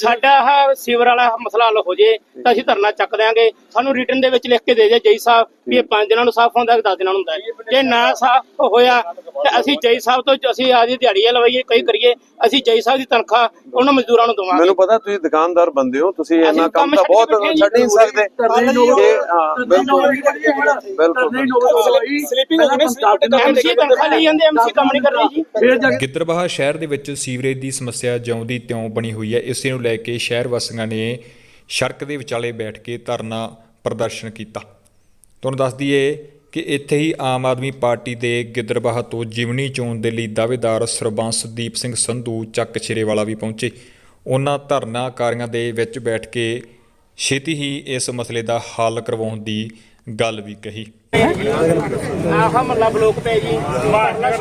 ਸਾਡਾ ਆਹ ਸੀਵਰ ਵਾਲਾ ਮਸਲਾ ਹੱਲ ਹੋ ਜੇ ਤਾਂ ਅਸੀਂ ਧਰਨਾ ਚੱਕ ਦਿਆਂਗੇ। ਸਾਨੂੰ ਰਿਟਰਨ ਦੇ ਵਿੱਚ ਲਿਖ ਕੇ ਦੇ ਜੇ ਜਈ ਸਾਹਿਬ। ਵੀ ਇਹ 5 ਦਿਨਾਂ ਨੂੰ ਸਾਫ਼ ਹੁੰਦਾ ਕਿ 10 ਦਿਨਾਂ ਨੂੰ ਹੁੰਦਾ ਹੈ। ਜੇ ਨਾ ਸਾਫ਼ ਹੋਇਆ ਤੇ ਅਸੀਂ ਜਈ ਸਾਹਿਬ ਤੋਂ ਅਸੀਂ ਆਦੀ ਦਿਹਾੜੀਆਂ ਲਵਾਈਏ ਕਈ ਕਰੀਏ ਅਸੀਂ ਜਈ ਸਾਹਿਬ ਦੀ ਤਨਖਾਹ ਉਹਨਾਂ ਮਜ਼ਦੂਰਾਂ ਨੂੰ ਦਵਾਂਗੇ। ਮੈਨੂੰ ਪਤਾ ਤੁਸੀਂ ਦੁਕਾਨਦਾਰ ਬੰਦੇ ਹੋ ਤੁਸੀਂ ਇੰਨਾ ਅਸੀਂ ਕੰਮ ਕੰਮ ਤਾਂ ਛੱਡ ਬਹੁਤ ਕੇ ਛੱਡ ਨਹੀਂ ਸਕਦੇ। ਇਹ ਹਾਂ ਬਿਲਕੁਲ। ਬਿਲਕੁਲ। ਸਲੀਪਿੰਗ ਹੋ ਗਈ ਐਮਸੀ ਤਨਖਾਹ ਲਈ ਜਾਂਦੇ ਐਮਸੀ ਕੰਮ ਨਹੀਂ ਕਰ ਰਹੀ ਜੀ। ਜਾ ਗਿੱਦੜਬਾਹਾ ਸ਼ਹਿਰ ਦੇ ਵਿੱਚ ਸੀਵਰੇਜ ਦੀ ਸਮੱਸਿਆ ਜਿਉਂ ਦੀ ਤਿਉਂ ਬਣੀ ਹੋਈ ਹੈ। ਇਸੇ ਨੂੰ ਲੈ ਕੇ ਸ਼ਹਿਰ ਵਾਸੀਆਂ ਨੇ ਸੜਕ ਦੇ ਵਿਚਾਲੇ ਬੈਠ ਕੇ ਧਰਨਾ ਪ੍ਰਦਰਸ਼ਨ ਕੀਤਾ। ਤੁਹਾਨੂੰ ਦੱਸ ਦਈਏ ਕਿ ਇੱਥੇ ਹੀ ਆਮ ਆਦਮੀ ਪਾਰਟੀ ਦੇ ਗਿੱਦੜਬਾਹਾ ਤੋਂ ਜਿਮਨੀ ਚੋਣ ਦੇ ਲਈ ਦਾਅਵੇਦਾਰ ਸਰਬੰਸ ਦੀਪ ਸਿੰਘ ਸੰਧੂ ਚੱਕ ਛਿਰੇਵਾਲਾ ਵੀ ਪਹੁੰਚੇ। ਉਹਨਾਂ ਧਰਨਾਕਾਰੀਆਂ ਦੇ ਵਿੱਚ ਬੈਠ ਕੇ ਛੇਤੀ ਹੀ ਇਸ ਮਸਲੇ ਦਾ ਹੱਲ ਕਰਵਾਉਣ ਦੀ ਗੱਲ ਵੀ ਕਹੀ। ਆਹ ਮਹੱਲਾ ਬਲੋਕ ਪੈ ਜੀ ਸਾਰੇ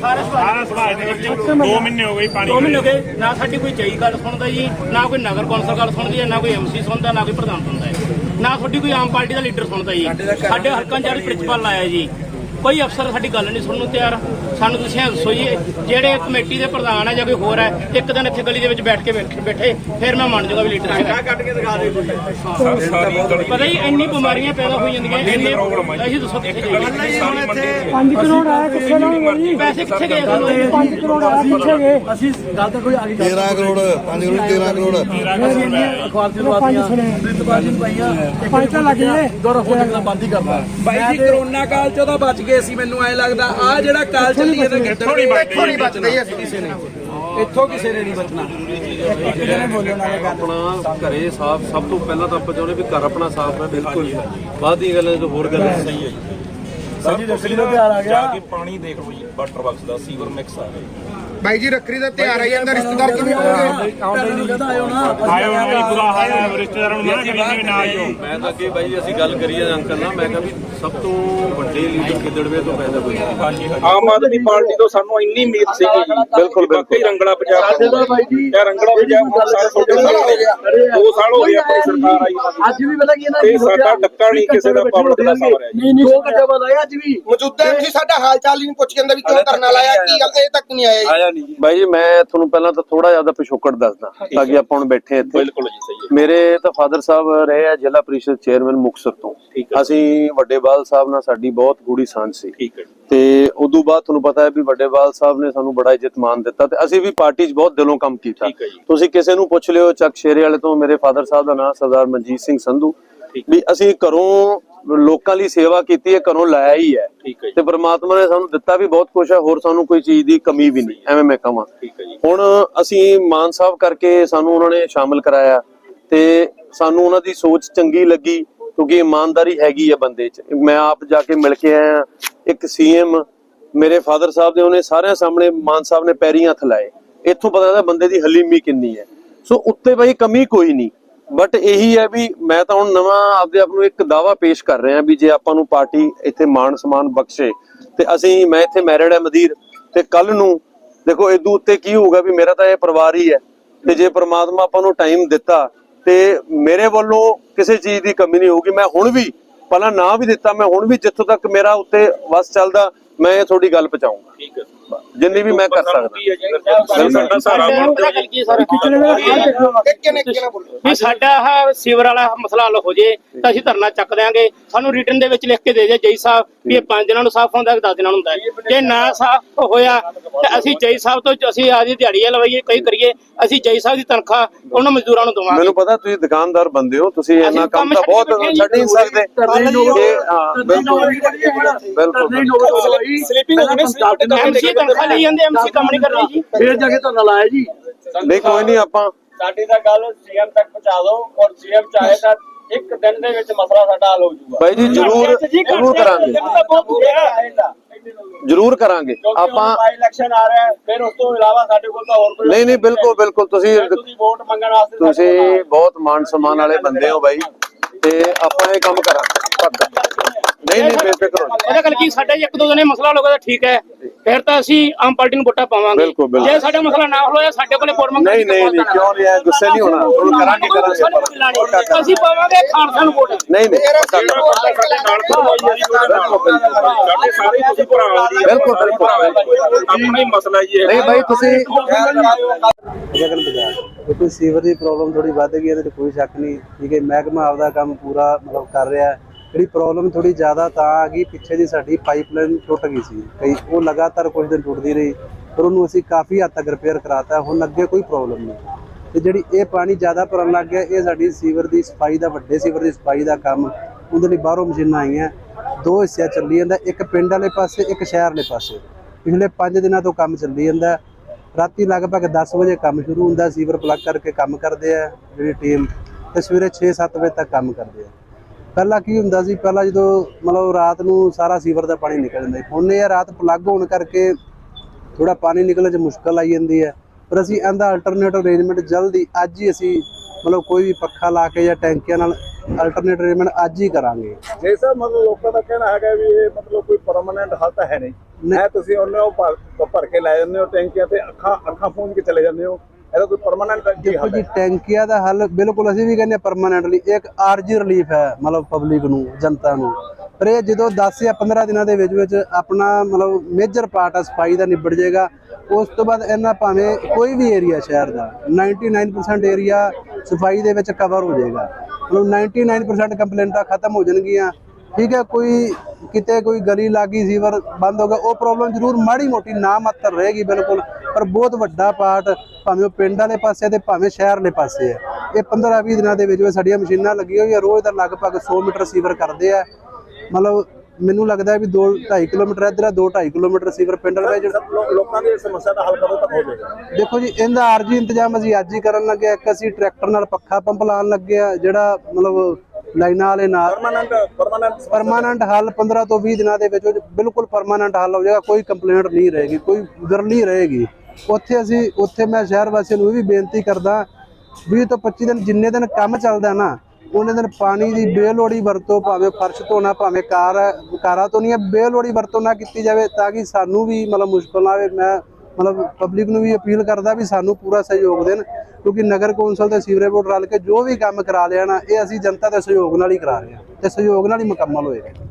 ਸਾਰਾ ਸਮਾਜ ਦੇ ਵਿੱਚ 2 ਮਹੀਨੇ ਹੋ ਗਏ ਪਾਣੀ ਦੋ ਮਹੀਨੇ ਹੋ ਗਏ ਨਾ ਸਾਡੀ ਕੋਈ ਜਈ ਗੱਲ ਸੁਣਦਾ ਜੀ ਨਾ ਕੋਈ ਨਗਰ ਕੌਂਸਲ ਗੱਲ ਸੁਣਦੀ ਹੈ ਨਾ ਕੋਈ ਐਮਸੀ ਸੁਣਦਾ ਨਾ ਕੋਈ ਪ੍ਰਧਾਨ ਸੁਣਦਾ ਹੈ। ਨਾ ਤੁਹਾਡੀ ਕੋਈ ਆਮ ਪਾਰਟੀ ਦਾ ਲੀਡਰ ਸੁਣਦਾ ਜੀ। ਸਾਡੇ ਹਲਕਾਂ ਚ ਪ੍ਰਿੰਸੀਪਲ ਆਇਆ ਜੀ। ਕੋਈ ਅਫਸਰ ਸਾਡੀ ਗੱਲ ਨਹੀਂ ਸੁਣਨ ਨੂੰ ਤਿਆਰ। ਸਾਨੂੰ ਤੁਸੀਂ ਦੱਸੋ ਜੀ ਜਿਹੜੇ ਕਮੇਟੀ ਦੇ ਪ੍ਰਧਾਨ ਹੈ ਜਾਂ ਕੋਈ ਹੋਰ ਹੈ ਇੱਕ ਦਿਨ ਇੱਥੇ ਗਲੀ ਦੇ ਵਿੱਚ ਬੈਠ ਕੇ ਬੈਠ- ਬੈਠੇ ਫਿਰ ਮੈਂ ਮੰਨ ਜਾਊਗਾ ਵੀ ਲੀਡਰ ਹੈਗਾ। ਕੱਢ ਕੇ ਦਿਖਾ ਦੇ ਪਤਾ ਹੀ ਇੰਨੀ ਬਿਮਾਰੀਆਂ ਪੈਦਾ ਹੋਈ ਜਾਂਦੀਆਂ ਇੰਨੇ ਅਸੀਂ ਦੱਸੋ ਕਿੱਥੇ ਜਾਈਏ 5 ਕਰੋੜ ਆਇਆ ਕਿੱਥੇ ਨਾਲ ਗਈ ਪੈਸੇ ਕਿੱਥੇ ਗਏ ਸਾਨੂੰ 5 ਕਰੋੜ ਆਇਆ ਕਿੱਥੇ ਗਏ? ਅਸੀਂ ਗੱਲ ਤਾਂ ਕੋਈ ਆ ਗਈ 13 ਕਰੋੜ 5 ਕਰੋੜ 13 ਕਰੋੜ। ਅਖਬਾਰ ਦੀ ਲਵਾਤੀਆਂ ਪ੍ਰਿੰਸੀਪਲ ਜੀ ਪਾਈਆਂ ਪੰਜ ਤਾਂ ਲੱਗ ਗਏ। ਕਰਨਾ ਬੰਦ ਹੀ ਕਰਦਾ ਬਾਈ ਜੀ ਕਰੋਨਾ ਕਾਲ ਚ ਤਾਂ ਬਚ ਗਏ ਸੀ ਮੈਨੂੰ ਐ ਲੱਗਦਾ ਆ ਜਿਹੜਾ ਕਾਲ ਚੱਲੀ ਇਹਦਾ ਗਿੱਦੜ ਦੇ ਇੱਥੋਂ ਨਹੀਂ ਬਚਦੇ ਕਿਸੇ ਨੇ ਇੱਥੋਂ ਕਿਸੇ ਨੇ ਨਹੀਂ ਬਚਣਾ ਆਪਣਾ ਘਰੇ ਸਾਫ਼ ਸਭ ਤੋਂ ਪਹਿਲਾਂ ਤਾਂ ਆਪਾਂ ਚਾਹੁੰਦੇ ਵੀ ਘਰ ਆਪਣਾ ਸਾਫ਼ ਹੈ ਬਿਲਕੁਲ। ਬਾਅਦ ਦੀ ਗੱਲਾਂ ਜੋ ਹੋਰ ਗੱਲਾਂ ਸਹੀ ਹੈ। ਸਾਡੀ ਰੱਖੜੀ ਦਾ ਪਿਆਰ ਆ ਗਿਆ ਕੇ ਪਾਣੀ ਦੇਖ ਲਓ ਜੀ ਵਾਟਰ ਬਾਕਸ ਦਾ ਸੀਵਰ ਮਿਕਸ ਆ ਗਿਆ। ਬਾਈ ਜੀ ਰੱਖੜੀ ਦਾ ਤਿਉਹਾਰ ਆਈ ਜਾਂਦਾ ਰਿਸ਼ਤੇਦਾਰ ਕਿਵੇਂ ਹੋਣਗੇ? ਆਉਂਦੇ ਨਹੀਂ ਕਹਦਾ ਆਇਓ ਨਾ ਆਇਓ ਨਾ ਜੀ ਬੁਰਾ ਹਾਲ ਹੈ ਰਿਸ਼ਤੇਦਾਰਾਂ ਨੂੰ ਨਾ ਕਰੀ ਜਿਵੇਂ ਨਾ ਆਇਓ। ਮੈਂ ਤਾਂ ਅੱਗੇ ਬਾਈ ਜੀ ਅਸੀਂ ਗੱਲ ਕਰੀਏ ਅੰਕਲ ਨਾਲ ਮੈਂ ਕਿਹਾ ਵੀ ਸਭ ਤੋਂ ਵੱਡੇ ਲੀਡਰ ਕਿਦੜਵੇ ਤੋਂ ਪੈਦਾ ਨਹੀਂ ਆਮ ਆਦਮੀ ਪਾਰਟੀ ਤੋਂ ਸਾਨੂੰ ਇੰਨੀ ਉਮੀਦ ਸੀਗੀ ਬਿਲਕੁਲ, ਵਾਕਈ ਰੰਗਲਾ ਪੰਜਾਬ ਸਾਡੇ ਦਾ ਬਾਈ ਜੀ ਇਹ ਰੰਗਲਾ ਪੰਜਾਬ ਦੋ ਸਾਲ ਹੋ ਗਏ ਦੋ ਸਾਲ ਹੋ ਗਏ ਆਪਣੀ ਸਰਕਾਰ ਆਈ। ਅੱਜ ਵੀ ਪਤਾ ਕੀ ਇਹਨਾਂ ਤੇ ਸਾਡਾ ਡੱਕਾ ਨਹੀਂ ਕਿਸੇ ਦਾ public ਦਾ ਜੀ। ਨਹੀਂ ਨਹੀਂ ਦੋ ਘੰਟੇ ਬਾਅਦ ਆਇਆ ਅੱਜ ਵੀ। ਮੌਜੂਦਾ ਐਮਸੀ ਸਾਡਾ ਹਾਲ ਚਾਲ ਹੀ ਨਹੀਂ ਪੁੱਛ ਜਾਂਦਾ ਵੀ ਕਿਉਂ ਧਰਨਾ ਲਾਇਆ ਕੀ ਗੱਲ ਇਹ ਤੱਕ ਨਹੀਂ ਆਇਆ ਜੀ। ਬਾਈ ਜੀ ਮੈਂ ਤੁਹਾਨੂੰ ਪਹਿਲਾਂ ਤਾਂ ਥੋੜਾ ਜ਼ਿਆਦਾ ਪਿਛੋਕੜ ਦੱਸਦਾ ਤਾਂ ਕਿ ਆਪਾਂ ਹੁਣ ਬੈਠੇ ਇੱਥੇ। ਬਿਲਕੁਲ ਜੀ ਸਹੀ ਹੈ। ਮੇਰੇ ਤਾਂ ਫਾਦਰ ਸਾਹਿਬ ਰਹੇ ਆ ਜ਼ਿਲ੍ਹਾ ਪ੍ਰੀਸ਼ਦ ਚੇਅਰਮੈਨ ਮੁਕਤਸਰ ਤੋਂ। ਅਸੀਂ ਵੱਡੇ ਬਾਲ ਸਾਹਿਬ ਨਾਲ ਸਾਡੀ ਬਹੁਤ ਗੂੜੀ ਸਾਂਝ ਸੀ। ਠੀਕ ਹੈ। ਤੇ ਉਦੋਂ ਬਾਅਦ ਤੁਹਾਨੂੰ ਪਤਾ ਹੈ ਵੀ ਵੱਡੇ ਬਾਲ ਸਾਹਿਬ ਨੇ ਸਾਨੂੰ ਬੜਾ ਇੱਜ਼ਤ ਮਾਨ ਦਿੱਤਾ ਤੇ ਅਸੀਂ ਵੀ ਪਾਰਟੀ 'ਚ ਬਹੁਤ ਦਿਲੋਂ ਕੰਮ ਕੀਤਾ। ਤੁਸੀਂ ਕਿਸੇ ਨੂੰ ਪੁੱਛ ਲਿਓ ਚੱਕ ਸ਼ੇਰੇ ਵਾਲੇ ਤੋਂ ਮੇਰੇ ਫਾਦਰ ਸਾਹਿਬ ਦਾ ਨਾਮ ਸਰਦਾਰ ਮਨਜੀਤ ਸਿੰਘ ਸੰਧੂ। ਵੀ ਅਸੀਂ ਘਰੋਂ ਲੋਕਾਂ ਲਈ ਸੇਵਾ ਕੀਤੀ ਹੈ ਘਰੋਂ ਲਾਇਆ ਹੀ ਹੈ। ਠੀਕ ਹੈ ਜੀ। ਤੇ ਪ੍ਰਮਾਤਮਾ ਨੇ ਸਾਨੂੰ ਦਿੱਤਾ ਵੀ ਬਹੁਤ ਕੁਝ ਹੈ ਹੋਰ ਸਾਨੂੰ ਕੋਈ ਚੀਜ਼ ਦੀ ਕਮੀ ਵੀ ਨਹੀਂ ਐਵੇਂ ਮੈਂ ਕਹਾਂ। ਠੀਕ ਹੈ ਜੀ। ਹੁਣ ਅਸੀਂ ਮਾਨ ਸਾਹਿਬ ਕਰਕੇ ਸਾਨੂੰ ਉਹਨਾਂ ਨੇ ਸ਼ਾਮਲ ਕਰਾਇਆ ਤੇ ਸਾਨੂੰ ਉਹਨਾਂ ਦੀ ਸੋਚ ਚੰਗੀ ਲੱਗੀ ਕਿਉਂਕਿ ਇਮਾਨਦਾਰੀ ਹੈਗੀ ਆ ਬੰਦੇ 'ਚ। ਮੈਂ ਆਪ ਜਾ ਕੇ ਮਿਲ ਕੇ ਆਇਆ ਇੱਕ ਸੀਐਮ ਮੇਰੇ ਫਾਦਰ ਸਾਹਿਬ ਦੇ ਉਹਨੇ ਸਾਰਿਆਂ ਸਾਹਮਣੇ ਮਾਨ ਸਾਹਿਬ ਨੇ ਪੈਰੀਂ ਹੱਥ ਲਾਏ। ਇੱਥੋਂ ਪਤਾ ਲੱਗਦਾ ਬੰਦੇ ਦੀ ਹਲੀਮੀ ਕਿੰਨੀ ਹੈ। ਸੋ ਉੱਤੇ ਬਈ ਕਮੀ ਕੋਈ ਨਹੀਂ। ਬਟ ਇਹੀ ਹੈ ਵੀ ਮੈਂ ਤਾਂ ਹੁਣ ਨਵਾਂ ਆਪਦੇ ਆਪ ਨੂੰ ਇੱਕ ਦਾਵਾ ਪੇਸ਼ ਕਰ ਰਿਹਾ ਵੀ ਜੇ ਆਪਾਂ ਨੂੰ ਪਾਰਟੀ ਇੱਥੇ ਮਾਣ ਸਨਮਾਨ ਬਖਸ਼ੇ ਤੇ ਅਸੀਂ, ਮੈਂ ਇੱਥੇ ਮੈਰਿਡ ਹੈ ਮਦੀਰ ਤੇ ਕੱਲ ਨੂੰ ਦੇਖੋ ਇਦੋਂ ਉੱਤੇ ਕੀ ਹੋਊਗਾ ਵੀ ਮੇਰਾ ਤਾਂ ਇਹ ਪਰਿਵਾਰ ਹੀ ਹੈ ਤੇ ਜੇ ਪ੍ਰਮਾਤਮਾ ਆਪਾਂ ਨੂੰ ਟਾਈਮ ਦਿੱਤਾ ਤੇ ਮੇਰੇ ਵੱਲੋਂ ਕਿਸੇ ਚੀਜ਼ ਦੀ ਕਮੀ ਨਹੀਂ ਹੋਊਗੀ। ਮੈਂ ਹੁਣ ਵੀ ਪਹਿਲਾਂ ਨਾ ਵੀ ਦਿੱਤਾ, ਮੈਂ ਹੁਣ ਵੀ ਜਿੱਥੋਂ ਤੱਕ ਮੇਰਾ ਉੱਤੇ ਵਸ ਚੱਲਦਾ, ਮੈਂ ਤੁਹਾਡੀ ਗੱਲ ਪਹੁੰਚਾਊਂਗਾ। ਠੀਕ ਹੈ। ਜਿੰਨੀ ਵੀ ਮੈਂ ਕਰ ਸਕਦਾ। ਕੀ ਹੈ ਜੀ ਸਾਡਾ ਸਾਰਾ ਵੀ ਸਾਡਾ ਆਹ ਸੀਵਰ ਵਾਲਾ ਮਸਲਾ ਹੱਲ ਹੋ ਜੇ ਤਾਂ ਅਸੀਂ ਧਰਨਾ ਚੱਕ ਦਿਆਂਗੇ। ਸਾਨੂੰ ਰਿਟਰਨ ਦੇ ਵਿੱਚ ਲਿਖ ਕੇ ਦੇ ਦੇ ਜਈ ਸਾਹਿਬ ਵੀ ਇਹ 5 ਦਿਨਾਂ ਨੂੰ ਸਾਫ਼ ਹੁੰਦਾ ਕਿ 10 ਦਿਨਾਂ ਨੂੰ ਹੁੰਦਾ ਹੈ। ਜੇ ਨਾ ਸਾਫ਼ ਹੋਇਆ ਤੇ ਅਸੀਂ ਜਈ ਸਾਹਿਬ ਤੋਂ ਅਸੀਂ ਆਦੀ ਦਿਹਾੜੀਆਂ ਲਵਾਈਏ ਕਈ ਕਰੀਏ। ਅਸੀਂ ਜਈ ਸਾਹਿਬ ਦੀ ਤਨਖਾਹ ਉਹਨਾਂ ਮਜ਼ਦੂਰਾਂ ਨੂੰ ਦਵਾਂਗੇ। ਮੈਨੂੰ ਪਤਾ ਤੁਸੀਂ ਦੁਕਾਨਦਾਰ ਬੰਦੇ ਹੋ ਤੁਸੀਂ ਇੰਨਾ ਕੰਮ ਤਾਂ ਬਹੁਤ ਛੱਡ ਨਹੀਂ ਸਕਦੇ। ਬਿਲਕੁਲ। ਸਲੀਪਿੰਗ ਹੋ ਗਈ ਐਮਸੀ ਤਨਖਾਹ ਲਈ ਜਾਂਦੇ ਐਮਸੀ ਕੰਮ ਨਹੀਂ ਕਰ ਰਹੀ ਜੀ। ਫੇਰ ਜਾ ਕੇ ਧਰਨਾ ਲਾਇਆ ਜੀ। ਨਹੀਂ ਕੋਈ ਨਹੀਂ ਆਪਾਂ ਸਾਡੀ ਤਾਂ ਗੱਲ ਸੀਐਮ ਤੱਕ ਪਹੁੰਚਾ ਦਿਓ ਔਰ ਸੀਐਮ ਚਾਹੇ ਤਾਂ ਇੱਕ ਦਿਨ ਦੇ ਵਿੱਚ ਮਸਲਾ ਸਾਡਾ ਹੱਲ ਹੋ ਜਾਊਗਾ। ਬਾਈ ਜੀ ਜਰੂਰ ਜਰੂਰ ਕਰਾਂਗੇ। ਜਰੂਰ ਕਰਾਂਗੇ। ਆਪਾਂ ਆਪਾਂ ਇਲੈਕਸ਼ਨ ਆ ਰਿਹਾ ਹੈ ਫਿਰ ਉਸ ਤੋਂ ਇਲਾਵਾ ਸਾਡੇ ਕੋਲ ਤਾਂ ਹੋਰ ਕੋਈ ਨਹੀਂ ਨਹੀਂ ਬਿਲਕੁਲ ਬਿਲਕੁਲ। ਤੁਸੀਂ ਵੋਟ ਮੰਗਣ ਵਾਸਤੇ ਤੁਸੀਂ। ਬਹੁਤ ਮਾਣ ਸਨਮਾਨ ਵਾਲੇ ਬੰਦੇ ਹੋ ਬਾਈ ਤੇ ਆਪਾਂ ਇਹ ਕੰਮ ਕਰਾਂਗੇ। ਪੱਕਾ ਨਹੀਂ ਨਹੀਂ ਬੇਫਿਕਰ ਹੋ। ਉਹਦਾ ਗੱਲ ਕੀ ਸਾਡੇ ਇੱਕ ਦੋ ਦਿਨੇ ਮਸਲਾ ਹੋਗਾ ਤਾਂ ਠੀਕ ਹੈ ਫਿਰ ਤਾਂ ਅਸੀਂ ਆਮ ਪਾਰਟੀ ਨੂੰ ਵੋਟਾਂ ਪਾਵਾਂਗੇ। ਬਿਲਕੁਲ, ਬਿਲਕੁਲ। ਜੇ ਸਾਡਾ ਮਸਲਾ ਨਾ ਹੋਇਆ ਸਾਡੇ ਕੋਲੇ ਮੰਗਣ ਨਹੀਂ ਨਹੀਂ ਨਹੀਂ ਕਿਉਂ ਨਹੀਂ ਗੁੱਸੇ ਨਹੀਂ ਹੋਣਾ। ਹੁਣ ਕਰਾਂਗੇ ਕਰਾਂਗੇ। ਅਸੀਂ ਪਾਵਾਂਗੇ ਖਾਲਸਾ ਨੂੰ ਵੋਟ। ਨਹੀਂ ਨਹੀਂ। ਸਾਡੇ ਨਾਲ ਖੜਵਾਈ ਜੀ ਸਾਡੇ ਸਾਰੇ ਤੁਸੀਂ ਭਰਾ ਹੋ ਜੀ। ਬਿਲਕੁਲ, ਬਿਲਕੁਲ। ਆਪਣਾ ਮਸਲਾ ਜੀ ਇਹ ਨਹੀਂ ਬਾਈ ਤੁਸੀਂ ਗਗਨ ਬਾਜ਼ਾਰ। ਕਿਉਂਕਿ ਸੀਵਰ ਦੀ ਪ੍ਰੋਬਲਮ ਥੋੜੀ ਵੱਧ ਗਈ ਹੈ ਇਹਦੇ 'ਚ ਕੋਈ ਸ਼ੱਕ ਨਹੀਂ। ਠੀਕ ਹੈ ਮਹਿਕਮਾ ਆਪਦਾ ਕੰਮ ਪੂਰਾ ਮਤਲਬ ਕਰ ਰਿਹਾ ਹੈ। ਜਿਹੜੀ ਪ੍ਰੋਬਲਮ ਥੋੜੀ ਜ਼ਿਆਦਾ ਤਾਂ ਆ ਗਈ, ਪਿੱਛੇ ਦੀ ਸਾਡੀ ਪਾਈਪਲਾਈਨ ਟੁੱਟ ਗਈ ਸੀ। ਕਈ ਉਹ ਲਗਾਤਾਰ ਕੁਝ ਦਿਨ ਟੁੱਟਦੀ ਰਹੀ, ਪਰ ਉਹਨੂੰ ਅਸੀਂ ਕਾਫੀ ਹੱਦ ਤੱਕ ਰਿਪੇਅਰ ਕਰਾਤਾ, ਹੁਣ ਅੱਗੇ ਕੋਈ ਪ੍ਰੋਬਲਮ ਨਹੀਂ। ਤੇ ਜਿਹੜੀ ਇਹ ਪਾਣੀ ਜ਼ਿਆਦਾ ਭਰਨ ਲੱਗ ਗਿਆ, ਇਹ ਸਾਡੀ ਸੀਵਰ ਦੀ ਸਫ਼ਾਈ ਦਾ, ਵੱਡੇ ਸੀਵਰ ਦੀ ਸਫ਼ਾਈ ਦਾ ਕੰਮ, ਉਹਦੇ ਲਈ ਬਾਹਰੋਂ ਮਸ਼ੀਨਾਂ ਆਈਆਂ। ਦੋ ਹਿੱਸਿਆਂ ਚੱਲੀ ਜਾਂਦਾ, ਇੱਕ ਪਿੰਡ ਵਾਲੇ ਪਾਸੇ, ਇੱਕ ਸ਼ਹਿਰ ਵਾਲੇ ਪਾਸੇ। ਪਿਛਲੇ 5 ਦਿਨਾਂ ਤੋਂ ਕੰਮ ਚੱਲੀ ਜਾਂਦਾ। ਰਾਤੀ ਲਗਭਗ 10 ਵਜੇ ਕੰਮ ਸ਼ੁਰੂ ਹੁੰਦਾ ਸੀਵਰ ਪਲੱਗ ਕਰਕੇ ਕੰਮ ਕਰਦੇ ਆ, ਜਿਹੜੀ ਟੀਮ ਤੇ ਸਵੇਰੇ 6-7 ਵਜੇ ਤੱਕ ਕੰਮ ਕਰਦੇ ਆ। ਪਹਿਲਾਂ ਕੀ ਹੁੰਦਾ ਸੀ ਪਹਿਲਾਂ ਜਦੋਂ ਮਤਲਬ ਰਾਤ ਨੂੰ ਸਾਰਾ ਸੀਵਰ ਦਾ ਪਾਣੀ ਨਿਕਲ ਜਾਂਦਾ ਸੀ ਹੁਣ ਇਹ ਰਾਤ ਪਲੱਗ ਹੋਣ ਕਰਕੇ ਥੋੜਾ ਪਾਣੀ ਨਿਕਲਣ 'ਚ ਮੁਸ਼ਕਲ ਆਈ ਜਾਂਦੀ ਹੈ। ਪਰ ਅਸੀਂ ਇਹਦਾ ਅਲਟਰਨੇਟਿਵ ਅਰੇਂਜਮੈਂਟ ਜਲਦੀ ਅੱਜ ਹੀ ਅਸੀਂ ਮਤਲਬ ਕੋਈ ਵੀ ਪੱਖਾ ਲਾ ਕੇ ਜਾਂ ਟੈਂਕੀਆਂ ਨਾਲ ਅਲਟਰਨੇਟਿਵ ਅਰੇਂਜਮੈਂਟ ਅੱਜ ਹੀ ਕਰਾਂਗੇ। ਜੇ ਸਰ ਮਤਲਬ ਲੋਕਾਂ ਦਾ ਕਹਿਣਾ ਹੈਗਾ ਵੀ ਇਹ ਮਤਲਬ ਕੋਈ ਪਰਮਨੈਂਟ ਹੱਲ ਤਾਂ ਹੈ ਨਹੀਂ। ਹੈ ਤੁਸੀਂ ਉਹਨੇ ਉਹ ਭਰ- ਕੇ ਲੈ ਜਾਂਦੇ ਹੋ ਟੈਂਕੀਆਂ ਤੇ ਅੱਖਾਂ ਅੱਖਾਂ ਪੂੰਝ ਕੇ ਚਲੇ ਜਾਂਦੇ ਹੋ। ਇਹਦਾ ਕੋਈ ਪਰਮਨੈਂਟ ਕੀ ਦੇਖੋ ਹੱਲ ਜੀ ਹੈ? ਟੈਂਕੀਆਂ ਦਾ ਹੱਲ ਬਿਲਕੁਲ ਅਸੀਂ ਵੀ ਕਹਿੰਦੇ ਪਰਮਾਨੈਂਟਲੀ ਇੱਕ ਆਰਜੀ ਰਿਲੀਫ ਹੈ ਮਤਲਬ ਪਬਲਿਕ ਨੂੰ ਜਨਤਾ ਨੂੰ। ਪਰ ਇਹ ਜਦੋਂ 10 ਜਾਂ 15 ਦਿਨਾਂ ਦੇ ਵਿੱਚ ਵਿੱਚ ਆਪਣਾ ਮਤਲਬ ਮੇਜਰ ਪਾਰਟ ਆ ਸਫ਼ਾਈ ਦਾ ਨਿਬੜ ਜਾਏਗਾ ਉਸ ਤੋਂ ਬਾਅਦ ਇਹਨਾਂ ਭਾਵੇਂ ਕੋਈ ਵੀ ਏਰੀਆ ਸ਼ਹਿਰ ਦਾ 99% ਏਰੀਆ ਸਫ਼ਾਈ ਦੇ ਵਿੱਚ ਕਵਰ ਹੋ ਜਾਏਗਾ। ਮਤਲਬ 99% ਕੰਪਲੇਂਟਾਂ ਖਤਮ ਹੋ ਜਾਣਗੀਆਂ। ਠੀਕ ਹੈ ਕੋਈ ਕਿਤੇ ਕੋਈ ਗਲੀ ਲੱਗੀ ਸੀਵਰ ਬੰਦ ਹੋ ਗਿਆ ਉਹ ਪ੍ਰੋਬਲਮ ਜ਼ਰੂਰ ਮਾੜੀ ਮੋਟੀ ਨਾ ਮਾਤਰ ਰਹੇਗੀ ਬਿਲਕੁਲ। ਪਰ ਬਹੁਤ ਵੱਡਾ ਪਾਰਟ ਭਾਵੇਂ ਉਹ ਪਿੰਡ ਵਾਲੇ ਪਾਸੇ ਤੇ ਭਾਵੇਂ ਸ਼ਹਿਰ ਵਾਲੇ ਪਾਸੇ ਹੈ ਇਹ 15-20 ਦਿਨਾਂ ਦੇ ਵਿੱਚ ਸਾਡੀਆਂ ਮਸ਼ੀਨਾਂ ਲੱਗੀਆਂ ਹੋਈਆਂ ਰੋਜ਼ ਦਾ ਲਗਭਗ 100 ਮੀਟਰ ਸੀਵਰ ਕਰਦੇ ਆ। ਮਤਲਬ ਮੈਨੂੰ ਲੱਗਦਾ ਵੀ 2 2.5 ਕਿਲੋਮੀਟਰ ਇੱਧਰ ਆ 2 2.5 ਕਿਲੋਮੀਟਰ ਸੀਵਰ ਪਿੰਡ ਵਾਲੇ ਲੋ- ਲੋਕਾਂ ਦੀ ਸਮੱਸਿਆ ਦਾ ਹੱਲ ਕਦੋਂ ਤੱਕ ਹੋ ਜਾਏਗਾ? ਦੇਖੋ ਜੀ ਇਹਦਾ ਆਰਜੀ ਇੰਤਜ਼ਾਮ ਅਸੀਂ ਅੱਜ ਹੀ ਕਰਨ ਲੱਗੇ ਹਾਂ। ਇੱਕ ਅਸੀਂ ਟਰੈਕਟਰ ਨਾਲ ਪੱਖਾ ਪੰਪ ਲਾਉਣ ਲੱਗੇ ਆ ਜਿਹੜਾ ਮਤਲਬ ਲਾਈਨਾਂ ਵਾਲੇ ਨਾਲ ਪਰਮਨੈਂਟ ਪਰਮਨੈਂਟ ਪਰਮਾਨੈਂਟ ਹੱਲ 15 ਤੋਂ 20 ਦਿਨਾਂ ਦੇ ਵਿੱਚ ਬਿਲਕੁਲ ਪਰਮਾਨੈਂਟ ਹੱਲ ਹੋ ਜਾਏਗਾ ਕੋਈ ਕੰਪਲੇਂਟ ਨਹੀਂ ਰਹੇਗੀ ਕੋਈ ਵਿਰਲੀ ਰਹੇਗੀ। ਉੱਥੇ ਅਸੀਂ, ਉੱਥੇ ਮੈਂ ਸ਼ਹਿਰ ਵਾਸੀਆਂ ਨੂੰ ਇਹ ਵੀ ਬੇਨਤੀ ਕਰਦਾ 20 ਤੋਂ 25 ਦਿਨ ਜਿੰਨੇ ਦਿਨ ਕੰਮ ਚੱਲਦਾ ਨਾ, ਉਹਨੇ ਦਿਨ ਪਾਣੀ ਦੀ ਬੇਲੋੜੀ ਵਰਤੋਂ ਭਾਵੇਂ ਫਰਸ਼ ਧੋਣਾ, ਭਾਵੇਂ ਕਾਰ, ਕਾਰਾਂ ਧੋਣੀਆਂ ਨਹੀਂ ਬੇਲੋੜੀ ਵਰਤੋਂ ਨਾ ਕੀਤੀ ਜਾਵੇ ਤਾਂ ਕਿ ਸਾਨੂੰ ਵੀ ਮਤਲਬ ਮੁਸ਼ਕਲ ਨਾ ਆਵੇ। ਮੈਂ ਮਤਲਬ ਪਬਲਿਕ ਨੂੰ ਵੀ ਅਪੀਲ ਕਰਦਾ ਵੀ ਸਾਨੂੰ ਪੂਰਾ ਸਹਿਯੋਗ ਦੇਣ, ਕਿਉਂਕਿ ਨਗਰ ਕੌਂਸਲ ਤੇ ਸੀਵਰੇਜ ਬੋਰਡ ਰਲ ਕੇ ਜੋ ਵੀ ਕੰਮ ਕਰਾ ਲਿਆ ਨਾ, ਇਹ ਅਸੀਂ ਜਨਤਾ ਦੇ ਸਹਿਯੋਗ ਨਾਲ ਹੀ ਕਰਾ ਰਹੇ ਹਾਂ ਤੇ ਸਹਿਯੋਗ ਨਾਲ ਹੀ ਮੁਕੰਮਲ ਹੋਏਗਾ।